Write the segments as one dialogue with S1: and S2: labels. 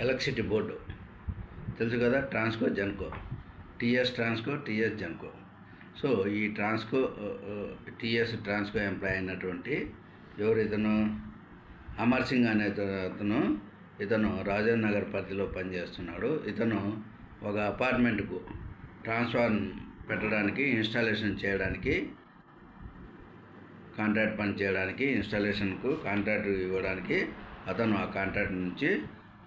S1: Electricity board. తెలుసు కదా Transco Genco. TS Transco TS Genco. So ఈ ట్రాన్స్కో టీఎస్ ట్రాన్స్కో ఎంప్లాయ్ అయినటువంటి ఎవరు ఇతను? అమర్ సింగ్ అనే అతను ఇతను రాజేంద్ర నగర్ పరిధిలో పనిచేస్తున్నాడు. ఇతను ఒక అపార్ట్మెంట్కు ట్రాన్స్ఫార్మ్ పెట్టడానికి ఇన్స్టాలేషన్ చేయడానికి కాంట్రాక్ట్ పని చేయడానికి ఇన్స్టాలేషన్కు కాంట్రాక్ట్ ఇవ్వడానికి అతను ఆ కాంట్రాక్ట్ నుంచి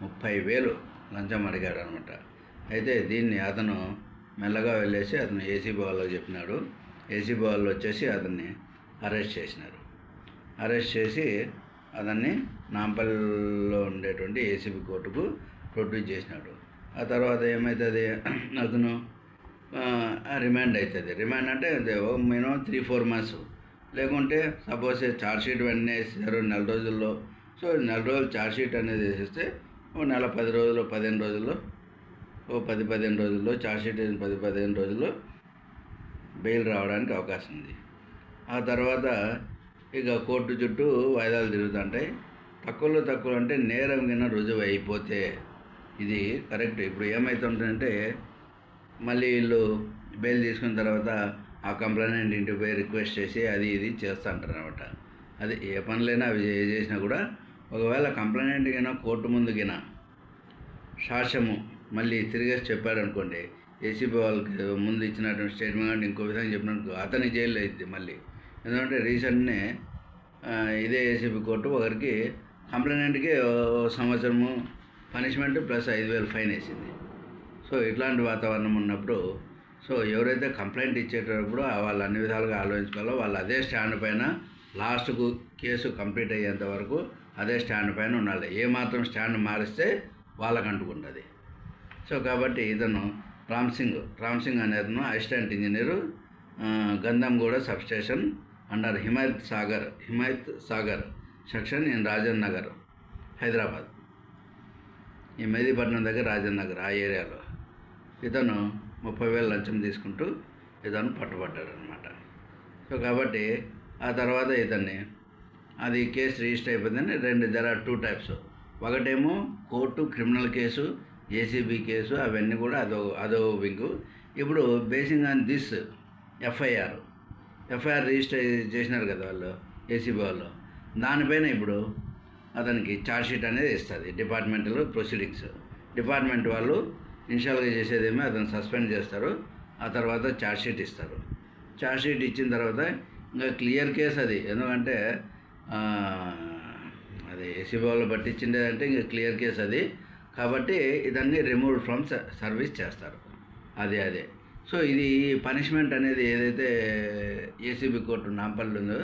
S1: ముప్పై వేలు లంచం అడిగాడు అనమాట అయితే దీన్ని అతను మెల్లగా వెళ్ళేసి అతను ఏసీబీ వాళ్ళకి చెప్పినాడు. ఏసీబీ వాళ్ళు వచ్చేసి అతన్ని అరెస్ట్ చేసినారు. అరెస్ట్ చేసి అతన్ని నాంపల్లిలో ఉండేటువంటి ఏసీబీ కోర్టుకు ప్రొడ్యూస్ చేసినాడు. ఆ తర్వాత ఏమవుతుంది అతను రిమాండ్ అవుతుంది రిమాండ్ అంటే మినిమం త్రీ ఫోర్ మంత్స్. లేకుంటే సపోజ్ ఛార్జ్ షీట్ వెంటనే వేసారు నెల రోజుల్లో. సో నెల రోజులు ఛార్జ్ షీట్ అనేది వేసేస్తే ఓ నెల పది రోజుల్లో పదిహేను రోజుల్లో ఓ పది పదిహేను రోజుల్లో చార్జ్షీట్ వేసిన పది పదిహేను రోజుల్లో బెయిల్ రావడానికి అవకాశం ఉంది. ఆ తర్వాత ఇక కోర్టు చుట్టూ వాయిదాలు తిరుగుతుంటాయి. తక్కువలో తక్కువ అంటే నేరం కింద రుజువు అయిపోతే ఇది కరెక్ట్. ఇప్పుడు ఏమవుతుందంటే మళ్ళీ వీళ్ళు బెయిల్ తీసుకున్న తర్వాత ఆ కంప్లైంట్ ఇంటికి పోయి రిక్వెస్ట్ చేసి అది ఇది చేస్తుంటారు అనమాట అది ఏ పనులైనా అవి ఏ చేసినా కూడా ఒకవేళ కంప్లైంట్ కినా కోర్టు ముందు గిన సాక్ష్యము మళ్ళీ తిరిగేసి చెప్పారనుకోండి ఏసీబీ వాళ్ళకి ముందు ఇచ్చినటువంటి స్టేట్మెంట్ కానీ ఇంకో విధంగా చెప్పినట్టు అతని జైల్లో అయింది మళ్ళీ. ఎందుకంటే రీసెంట్నే ఇదే ఏసీబీ కోర్టు ఒకరికి కంప్లైంట్కి సంవత్సరము పనిష్మెంట్ ప్లస్ ఐదు వేలు ఫైన్ వేసింది. సో ఇట్లాంటి వాతావరణం ఉన్నప్పుడు సో ఎవరైతే కంప్లైంట్ ఇచ్చేటప్పుడు వాళ్ళు అన్ని విధాలుగా ఆలోచించుకోవాలో వాళ్ళు అదే స్టాండ్ పైన లాస్ట్కు కేసు కంప్లీట్ అయ్యేంత వరకు అదే స్టాండ్ పైన ఉండాలి. ఏ మాత్రం స్టాండ్ మారిస్తే వాళ్ళకు అంటుకుంటుంది సో కాబట్టి ఇతను Ram Singh. Ram Singh assistant engineer. Gandhamguda sub station under Himayat Sagar. Himayat Sagar section in Rajan Nagar Hyderabad. ఈ మెహదీపట్నం దగ్గర రాజన్ నగర్ ఆ ఏరియాలో. ఇతను ముప్పై వేల లంచం తీసుకుంటూ ఇతను పట్టుబడ్డాడు అనమాట సో కాబట్టి ఆ తర్వాత ఇతన్ని అది కేసు రిజిస్టర్ అయిపోయిందని రెండు దర ఆర్ టూ టైప్స్ ఒకటేమో court criminal case ACB case అవన్నీ కూడా అదో అదో వింగు. ఇప్పుడు basing on this FIR FIR register చేసినారు కదా వాళ్ళు ఏసీబీ వాళ్ళు. దానిపైన ఇప్పుడు అతనికి ఛార్జ్షీట్ అనేది ఇస్తుంది డిపార్ట్మెంటల్ ప్రొసీడింగ్స్ డిపార్ట్మెంట్ వాళ్ళు ఇన్షియల్గా చేసేదేమో అతను సస్పెండ్ చేస్తారు ఆ తర్వాత ఛార్జ్షీట్ ఇస్తారు. ఛార్జ్షీట్ ఇచ్చిన తర్వాత ఇంకా క్లియర్ కేసు అది. ఎందుకంటే అది ఏసీబీ వాళ్ళు పట్టించిండేదంటే ఇంకా క్లియర్ కేసు అది. కాబట్టి ఇదన్నీ రిమూవ్ ఫ్రమ్ సర్వీస్ చేస్తారు. అదే అదే. సో ఇది పనిష్మెంట్ అనేది ఏదైతే ఏసీబీ కోర్టు నాంపల్లి ఉందో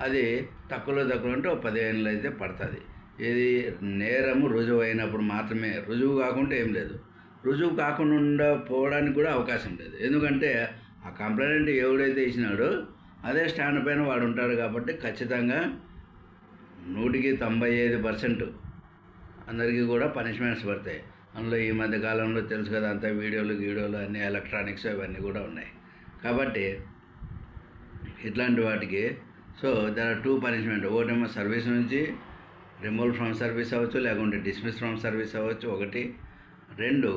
S1: అది తక్కువలో తక్కువ అంటే ఒక పదిహేనులు అయితే పడుతుంది. ఇది నేరము రుజువు అయినప్పుడు మాత్రమే. రుజువు కాకుండా ఏం లేదు. రుజువు కాకుండా పోవడానికి కూడా అవకాశం లేదు. ఎందుకంటే ఆ కంప్లైంట్ ఎవడైతే ఇచ్చినాడో అదే స్టాండ్ పైన వాడు ఉంటాడు కాబట్టి ఖచ్చితంగా నూటికి తొంభై ఐదు పర్సెంట్ అందరికీ కూడా పనిష్మెంట్స్ పడతాయి. అందులో ఈ మధ్య కాలంలో తెలుసు కదా అంతా వీడియోలు గీడియోలు అన్నీ ఎలక్ట్రానిక్స్ ఇవన్నీ కూడా ఉన్నాయి. కాబట్టి ఇట్లాంటి వాటికి so there are two punishment ఒకటేమో సర్వీస్ నుంచి రిమూవ్ ఫ్రమ్ సర్వీస్ అవ్వచ్చు లేకుంటే డిస్మిస్ ఫ్రమ్ సర్వీస్ అవ్వచ్చు ఒకటి. రెండు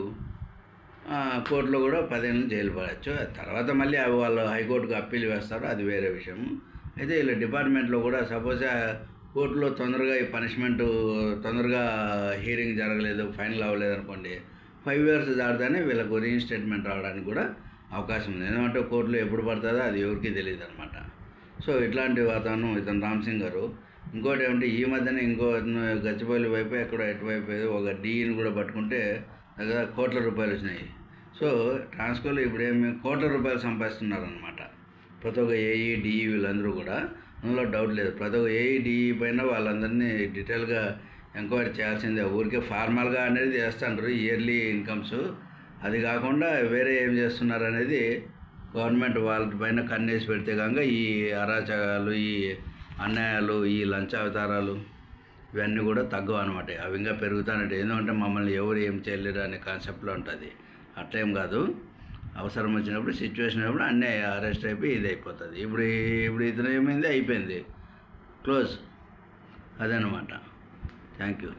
S1: కోర్టులో కూడా పదేళ్ళు జైలు పడవచ్చు తర్వాత మళ్ళీ అవి వాళ్ళు హైకోర్టుకు అప్పీల్ వేస్తారు అది వేరే విషయం. అయితే వీళ్ళ డిపార్ట్మెంట్లో కూడా సపోజ్ కోర్టులో తొందరగా ఈ పనిష్మెంట్ తొందరగా హీరింగ్ జరగలేదు ఫైనల్ అవ్వలేదు అనుకోండి ఫైవ్ ఇయర్స్ దాటితేనే వీళ్ళకు రీఇన్స్టేట్మెంట్ రావడానికి కూడా అవకాశం ఉంది. ఎందుకంటే కోర్టులో ఎప్పుడు పడుతుందో అది ఎవరికీ తెలియదు అనమాట. సో ఇట్లాంటి వాతావరణం ఇతను రామ్ సింగ్ గారు. ఇంకోటి ఏమంటే ఈ మధ్యన ఇంకో గచ్చిపల్లి వైపు ఎక్కడో ఎటువైపు ఒక డీని కూడా పట్టుకుంటే దగ్గర కోట్ల రూపాయలు వచ్చినాయి. సో ట్రాన్స్కోలో ఇప్పుడు ఏమి కోట్ల రూపాయలు సంపాదిస్తున్నారనమాట ప్రతి ఒక్క ఏఈ డిఈ వీళ్ళందరూ కూడా. అందులో డౌట్ లేదు. ప్రతి ఒక్క ఏఈ డిఈ పైన వాళ్ళందరినీ డీటెయిల్గా ఎంక్వైరీ చేయాల్సిందే. ఊరికే ఫార్మల్గా అనేది చేస్తుంటారు ఇయర్లీ ఇన్కమ్స్ అది కాకుండా వేరే ఏం చేస్తున్నారు అనేది గవర్నమెంట్ వాళ్ళ పైన కన్నేసి పెడితే కనుక ఈ అరాచకాలు ఈ అన్యాయాలు ఈ లంచావతారాలు ఇవన్నీ కూడా తగ్గవు అనమాట అవి ఇంకా పెరుగుతానంటే ఎందుకంటే మమ్మల్ని ఎవరు ఏం చేయలేరు అనే కాన్సెప్ట్లో ఉంటుంది. అట్లేం కాదు. అవసరం వచ్చినప్పుడు సిచ్యువేషన్ అయినప్పుడు అన్నీ అరెస్ట్ అయిపోయి ఇది అయిపోతుంది ఇప్పుడు ఇప్పుడు ఇతను ఏమైంది? అయిపోయింది. క్లోజ్ అదనమాట థ్యాంక్ యూ